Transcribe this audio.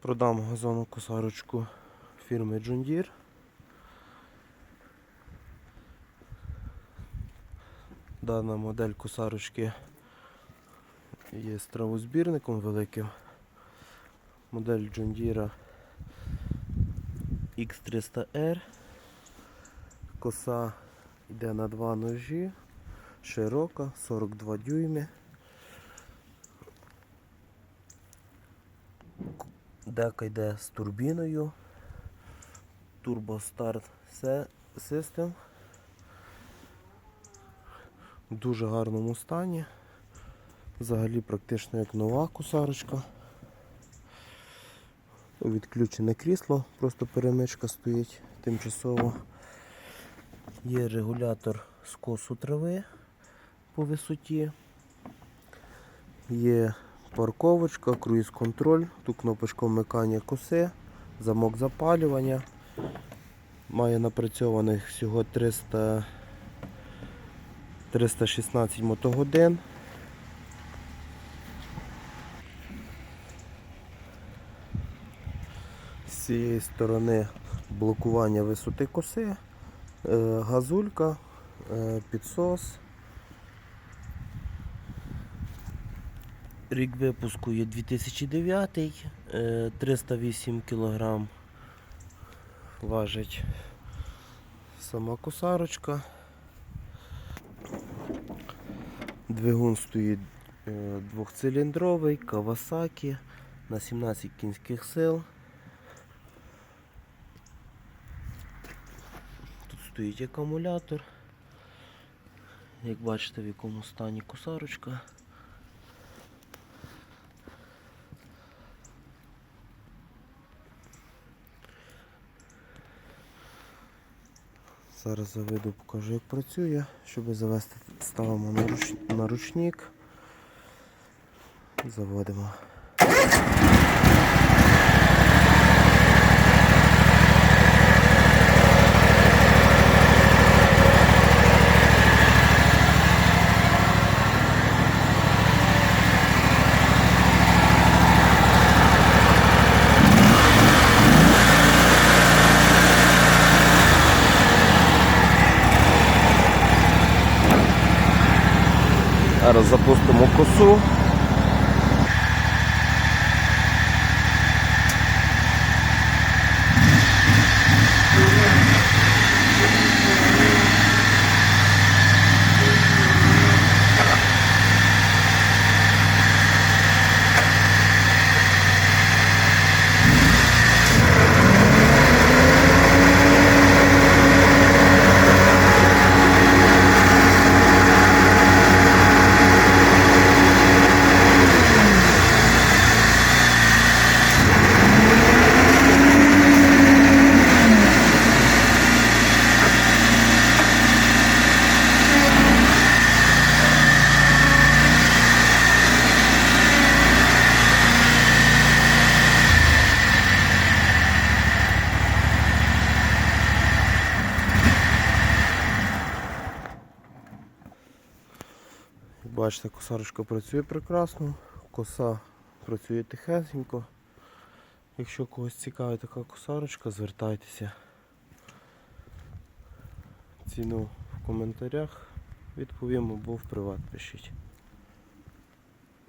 Продам газону косарочку фірми Deere. Дана модель косарочки є з травозбірником великим. Модель Deere X300R. Коса йде на два ножі, широка, 42 дюйми. Дека йде з турбіною. Се- System. В дуже гарному стані. Взагалі практично як нова кусарочка. Відключене крісло, просто перемичка стоїть тимчасово. Є регулятор скосу трави по висоті. Є парковочка, круїз-контроль, тут кнопочка вмикання коси, замок запалювання. Має напрацьованих всього 300, 316 мотогодин. З цієї сторони блокування висоти коси, е, газулька, е, підсос. Рік випуску є 2009, е, 308 кг важить сама косарочка. Двигун стоїть е, двохциліндровий, Kawasaki на 17 кінських сил. Тут стоїть акумулятор. Як бачите, в якому стані косарочка. Зараз заведу, покажу як працює. Щоб завести, ставимо на, наручник. ручник. Заводимо. Зараз запустимо косу. Бачите, косарочка працює прекрасно, коса працює тихесенько. Якщо когось цікавить така косарочка, звертайтеся. Ціну в коментарях відповім або в приват пишіть.